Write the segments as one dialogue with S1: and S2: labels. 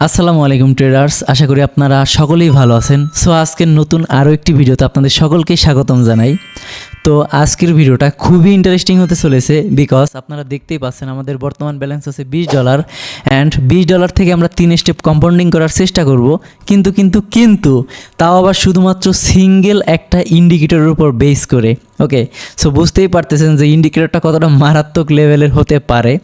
S1: আসসালামু আলাইকুম ট্রেডার্স আশা করি আপনারা সকলেই ভালো আছেন। সো আজকের নতুন আরও একটি ভিডিওতে আপনাদের সকলকে স্বাগতম জানাই। তো, আজকের ভিডিওটা খুবই ইন্টারেস্টিং হতে চলেছে বিকজ আপনারা দেখতেই পাচ্ছেন আমাদের বর্তমান ব্যালেন্স আছে বিশ ডলার অ্যান্ড বিশ ডলার থেকে আমরা তিন স্টেপ কম্পাউন্ডিং করার চেষ্টা করব। কিন্তু কিন্তু কিন্তু তাও আবার শুধুমাত্র সিঙ্গেল একটা ইন্ডিকেটরের উপর বেস করে। ওকে সো বুঝতেই পারতেছেন যে ইন্ডিকেটরটা কতটা মারাত্মক লেভেলের হতে পারে।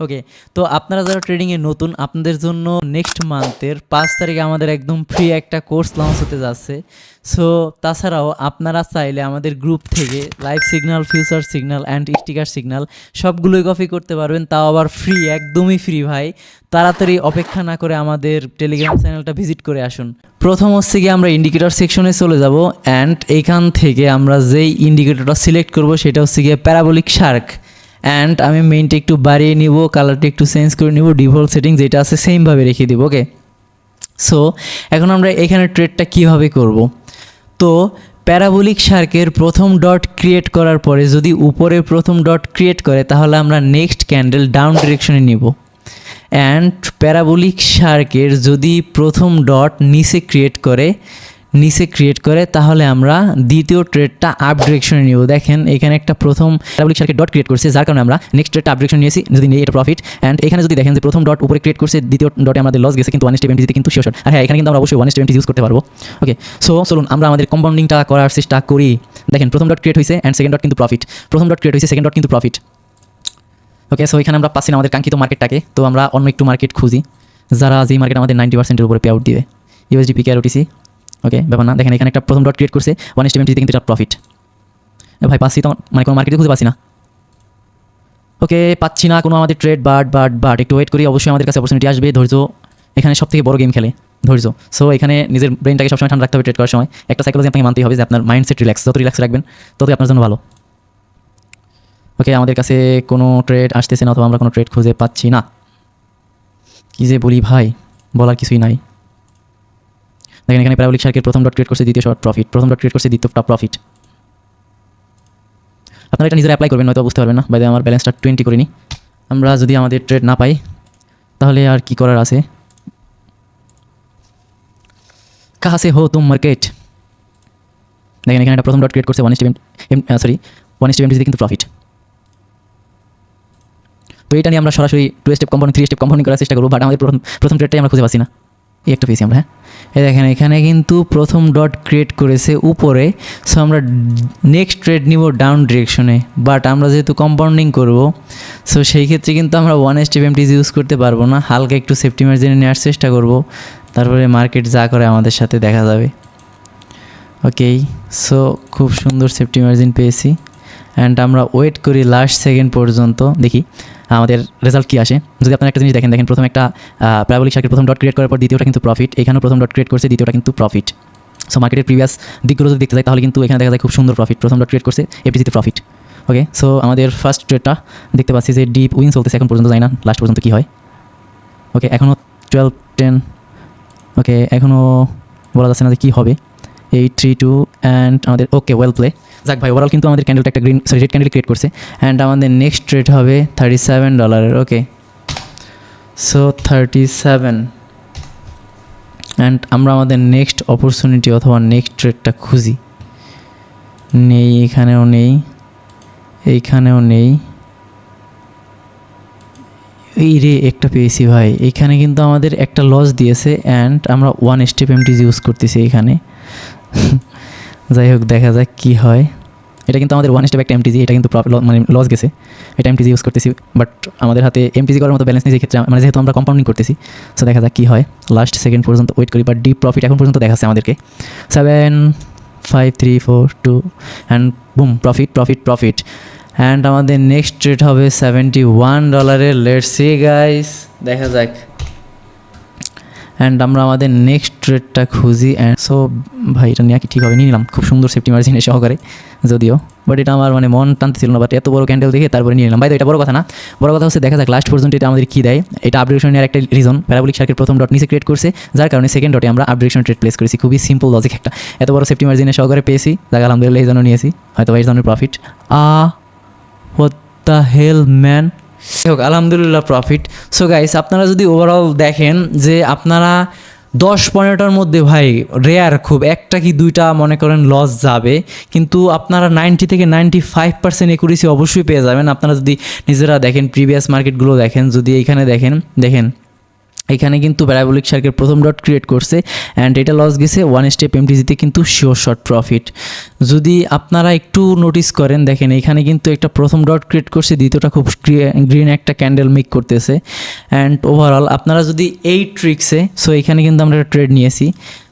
S1: ওকে তো আপনারা যারা ট্রেডিংয়ে নতুন, আপনাদের জন্য নেক্সট মান্থের পাঁচ তারিখে আমাদের একদম ফ্রি একটা কোর্স লঞ্চ হতে যাচ্ছে। সো তাছাড়াও আপনারা চাইলে আমাদের গ্রুপ থেকে live signal future signal and sticker signal সবগুলোই কপি করতে পারবেন। তাও আবার ফ্রি একদমই ফ্রি ভাই। তাড়াতাড়ি অপেক্ষা না করে আমাদের টেলিগ্রাম চ্যানেলটা ভিজিট করে আসুন। প্রথম হচ্ছে গিয়ে আমরা ইন্ডিকেটর সেকশনে চলে যাব। অ্যান্ড এইখান থেকে আমরা যেই ইন্ডিকেটরটা সিলেক্ট করব, সেটা হচ্ছে গিয়ে প্যারাবলিক শার্ক অ্যান্ড আমি মেইনটা একটু বাড়িয়ে নিব কালারটা একটু চেঞ্জ করে নিব ডিফল্ট সেটিং যেটা আছে সেমভাবে রেখে দিব ওকে সো এখন আমরা এখানে ট্রেডটা কীভাবে করব? তো প্যারাবোলিক শার্কের প্রথম ডট ক্রিয়েট করার পরে যদি উপরে প্রথম ডট ক্রিয়েট করে, তাহলে আমরা নেক্সট ক্যান্ডেল ডাউন ডিরেকশনে নিব। অ্যান্ড প্যারাবোলিক শার্কের যদি প্রথম ডট নিচে ক্রিয়েট করে নিচে ক্রিয়েট করে, তাহলে আমরা দ্বিতীয় ট্রেডটা আপ ডিরেকশনে নিব। দেখেন, এখানে একটা প্রথম প্যারাবোলিক শার্কের ডট ক্রিয়েট করছে, যার কারণে আমরা নেক্সট ট্রেডটা আপ ডিরেকশন নিয়েছি, যদি নিয়ে এটা প্রফিট অ্যান্ড এখানে যদি দেখেন যে প্রথম ডট উপরে ক্রিয়েট করছে, দ্বিতীয় ডটে আমাদের লস গেছে, কিন্তু ওয়ান স্টেপ এমটিতে কিন্তু শিওর আর হ্যাঁ এখানে কিন্তু আমরা অবশ্যই ওয়ান স্টেপ এমটি ইউজ করতে পারব। ওকে সো চলুন, আমরা আমাদের কম্পাউন্ডিংটা করার চেষ্টা করি। দেখেন, প্রথম ডট ক্রিয়েট হয়েছে অ্যান্ড সেকেন্ড ডট কিন্তু প্রফিট প্রথম ডট ক্রিয়েট হয়েছে সেকেন্ড ডট কিন্তু প্রফিট ওকে সো এখানে আমরা পাচ্ছি না আমাদের কাঙ্ক্ষিত মার্কেটটাকে তো আমরা অন্য একটু মার্কেট খুঁজি, যারা যেই মার্কেট আমাদের নাইনটি পার্সেন্টের উপরে পে আউট দিবে ইউএসডি পিকে আর ওটিসি ওকে ব্যাপার না। দেখেন, এখানে একটা প্রথম ডট ক্রিয়েট করছে। ওয়ান এমটিতে কিন্তু এটা প্রফিট ভাই, পাচ্ছি তো? মানে কোনো মার্কেটে খুঁজে পাচ্ছি না। ওকে পাচ্ছি না কোনো আমাদের ট্রেড বাট বাট বাট একটু ওয়েট করি, অবশ্যই আমাদের কাছে অপরচুনিটি আসবে, ধৈর্য। এখানে সব থেকে বড় গেম খেলে, ধৈর্য। সো এখানে নিজের ব্রেনটাকে সবসময় ঠান্ডা রাখতে হবে ট্রেড করার সময়। একটা সাইকোলজি আপনাকে মানতেই হবে যে আপনার মাইন্ডসেট রিল্যাক্স যত রিল্যাক্স রাখবেন, ততই আপনার জন্য ভালো। ওকে আমাদের কাছে কোনো ট্রেড আসতেছে না, অথবা আমরা কোনো ট্রেড খুঁজে পাচ্ছি না। কী যে বলি ভাই, বলার কিছুই নাই। দেখেন এখানে প্যারাবলিক শার্কের প্রথম ডট ক্রিয়েট করছে দ্বিতীয় শর্ট প্রফিট প্রথম ডট ক্রিয়েট করছে দ্বিতীয়টা প্রফিট আপনারা এটা নিজেরা অ্যাপ্লাই করবেন, নয়তো বুঝতে পারবেন না। বাইরে আমার ব্যালেন্সটা টোয়েন্টি করে নিই আমরা যদি আমাদের ট্রেড না পাই, তাহলে আর কি করার আছে? কাহা সে হো তুম মার্কেট দেখেন এখানে একটা প্রথম ডট ক্রিয়েট করছে ওয়ান স্টেপ সরি ওয়ান এমটিতে কিন্তু প্রফিট তো এটা নিয়ে আমরা সরাসরি two step compound three step compounding করার চেষ্টা করব বাট আমাদের প্রথম প্রথম ট্রেডটাই আমরা খুঁজে পাচ্ছি না। এই একটা পেয়েছি আমরা হ্যাঁ? দেখেন, এখানে কিন্তু প্রথম ডট ক্রিয়েট করেছে উপরে সো আমরা নেক্সট ট্রেড নিব ডাউন ডিরেকশনে বাট আমরা যেহেতু কম্পাউন্ডিং করব সো সেই ক্ষেত্রে কিন্তু আমরা ওয়ান স্টেপ এমটিজ ইউজ করতে পারব না। হালকা একটু সেফটি মার্জিনে নেওয়ার চেষ্টা করব, তারপরে মার্কেট যা করে আমাদের সাথে দেখা যাবে। ওকেই সো খুব সুন্দর সেফটি মার্জিন পেয়েছি। অ্যান্ড আমরা ওয়েট করি লাস্ট সেকেন্ড পর্যন্ত, দেখি। আমাদের রেজাল্ট কী আসে? যদি আপনারা একটা জিনিস দেখেন দেখেন প্রথম একটা প্রাবলিক সার্কিট প্রথম ডট ক্রিয়েট করার পর দ্বিতীয়টা কিন্তু প্রফিট এখানেও প্রথম ডট ক্রিয়েট করছে, দ্বিতীয়টা কিন্তু প্রফিট সো মার্কেটের প্রিভিয়াস দিকগুলো যদি দেখতে যাই, তাহলে কিন্তু এখানে দেখা যায় খুব সুন্দর প্রফিট প্রথম ডট ক্রিয়েট করছে এফটিসিতে প্রফিট ওকে সো আমাদের ফার্স্ট ট্রেডটা দেখতে পাচ্ছি যে ডিপ উইন চলতেছে, এখন পর্যন্ত যায় না লাস্ট পর্যন্ত কী হয়। ওকে এখনও টুয়েলভ টেন ওকে এখনও বলা যাচ্ছে না যে কী হবে। এইট থ্রি টু অ্যান্ড আমাদের ওকে ওয়েল প্লে যাক ভাই ওভারঅল কিন্তু আমাদের ক্যান্ডেলটা একটা green sorry red candle create করছে। অ্যান্ড আমাদের নেক্সট রেট হবে থার্টি সেভেন ডলারের okay so thirty seven and আমরা আমাদের নেক্সট অপরচুনিটি অথবা নেক্সট রেটটা খুঁজি। নেই, এখানেও নেই, এইখানেও নেই। এই রে, একটা পেয়েছি ভাই। এখানে কিন্তু আমাদের একটা লস দিয়েছে অ্যান্ড আমরা ওয়ান স্টেপ এমটিজ ইউজ করতেছি এখানে। যাই হোক, দেখা যাক কী হয়। এটা কিন্তু আমাদের ওয়ান স্টেপ একটা এমটিজি এটা কিন্তু মানে লস গেছে। এটা এমটিজি ইউজ করতেছি বাট আমাদের হাতে এমটিজি করার মতো ব্যালেন্স নেই ক্ষেত্রে মানে যেহেতু আমরা কম্পাউন্ডিং করতেছি সো দেখা যাক কী হয়। লাস্ট সেকেন্ড পর্যন্ত ওয়েট করি বাট ডিপ প্রফিট এখন পর্যন্ত দেখাচ্ছে আমাদেরকে। Seven five three four two and boom profit profit profit and আমাদের নেক্সট রেট হবে সেভেন্টি ওয়ান ডলারের লেট সি গাইস দেখা যাক। অ্যান্ড আমরা আমাদের নেক্সট রেটটা খুঁজি অ্যান্ড সো ভাই, এটা নিয়ে কি ঠিক হবে? নিয়ে নিলাম। খুব সুন্দর সেফটি মার্জিনে সহকারে, যদিও। বাট এটা আমার মানে মন টানতে ছিল না বাট এত বড় ক্যান্ডেল দেখে তারপরে নিয়ে নিলাম। ভাই এটা বড় কথা না। বড় কথা হচ্ছে, দেখা যাক লাস্ট পর্যন্ত এটা আমাদের কী দেয়। এটা আপডেশন নেওয়ার একটা রিজন প্যারাবলিক সার্কের প্রথম ডট নিচে ক্রিয়েট করছে, যার কারণে সেকেন্ড ডটে আমরা আপডেশন ট্রেড প্লেস করেছি। খুবই সিম্পল লজিক একটা। এত বড় সেফটি মার্জিনে সহকারে পেয়েছি। যাক, আলহামদুলিল্লাহ, এই জন্য নিয়েছি। হয়তো এই জন্য profit ah what the hell man হোক, আলহামদুলিল্লাহ প্রফিট সো গাইস আপনারা যদি ওভারঅল দেখেন যে আপনারা দশ পনেরোটার মধ্যে, ভাই রেয়ার খুব, একটা কি দুইটা মনে করেন লস যাবে, কিন্তু আপনারা নাইনটি থেকে নাইনটি ফাইভ পার্সেন্ট একুরেসি অবশ্যই পেয়ে যাবেন। আপনারা যদি নিজেরা দেখেন প্রিভিয়াস মার্কেটগুলো দেখেন, যদি এইখানে দেখেন দেখেন। এখানে কিন্তু প্যারাবোলিক শার্কের প্রথম ডট ক্রিয়েট করছে অ্যান্ড এটা লস গেছে ওয়ান স্টেপ এমটিজিতে কিন্তু শিওর শর্ট প্রফিট যদি আপনারা একটু নোটিস করেন, দেখেন এখানে কিন্তু একটা প্রথম ডট ক্রিয়েট করছে, দ্বিতীয়টা খুব গ্রিন একটা ক্যান্ডেল মেক করতেছে অ্যান্ড ওভারঅল আপনারা যদি এই ট্রিক্সে সো এখানে কিন্তু আমরা একটা ট্রেড নিয়েছি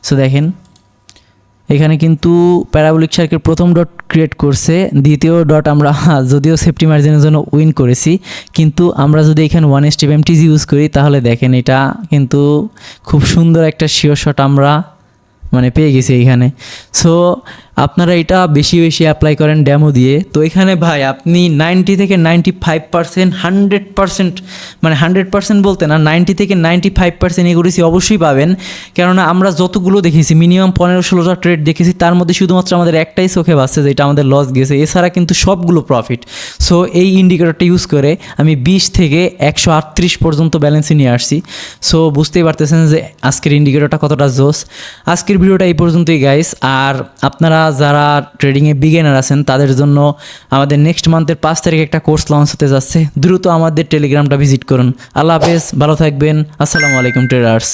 S1: সো দেখেন, এখানে কিন্তু প্যারাবোলিক শার্কের প্রথম ডট ক্রিয়েট করছে, দ্বিতীয় ডট আমরা, যদিও সেফটি মার্জিনের জন্য উইন করেছি, কিন্তু আমরা যদি এখানে ওয়ান এস এমটিজি ইউজ করি, তাহলে দেখেন এটা কিন্তু খুব সুন্দর একটা শিওর শট আমরা মানে পেয়ে গেছি এইখানে সো আপনারা এটা বেশি বেশি অ্যাপ্লাই করেন ড্যামো দিয়ে। তো এখানে ভাই, আপনি নাইনটি থেকে ninety five percent hundred percent মানে হান্ড্রেড পার্সেন্ট বলতে না নাইনটি থেকে নাইনটি ফাইভ পার্সেন্ট এগুলিসি অবশ্যই পাবেন। কেননা আমরা যতগুলো দেখেছি মিনিমাম পনেরো ষোলোটা ট্রেড দেখেছি, তার মধ্যে শুধুমাত্র আমাদের একটাই চোখে বাসছে যেটা আমাদের লস গেছে। এছাড়া কিন্তু সবগুলো প্রফিট সো এই ইন্ডিকেটরটা ইউজ করে আমি বিশ থেকে একশো আটত্রিশ পর্যন্ত ব্যালেন্সে নিয়ে আসছি। সো বুঝতেই পারতেছেন যে আজকের ইন্ডিকেটরটা কতটা জোস আজকের ভিডিওটা এই পর্যন্তই গাইস আর আপনারা যারা ট্রেডিংয়ে বিগেনার আছেন, তাদের জন্য আমাদের নেক্সট মান্থের পাঁচ তারিখে একটা কোর্স লঞ্চ হতে যাচ্ছে। দ্রুত আমাদের টেলিগ্রামটা ভিজিট করুন। আল্লাহ হাফেজ, ভালো থাকবেন। আসসালামু আলাইকুম ট্রেডার্স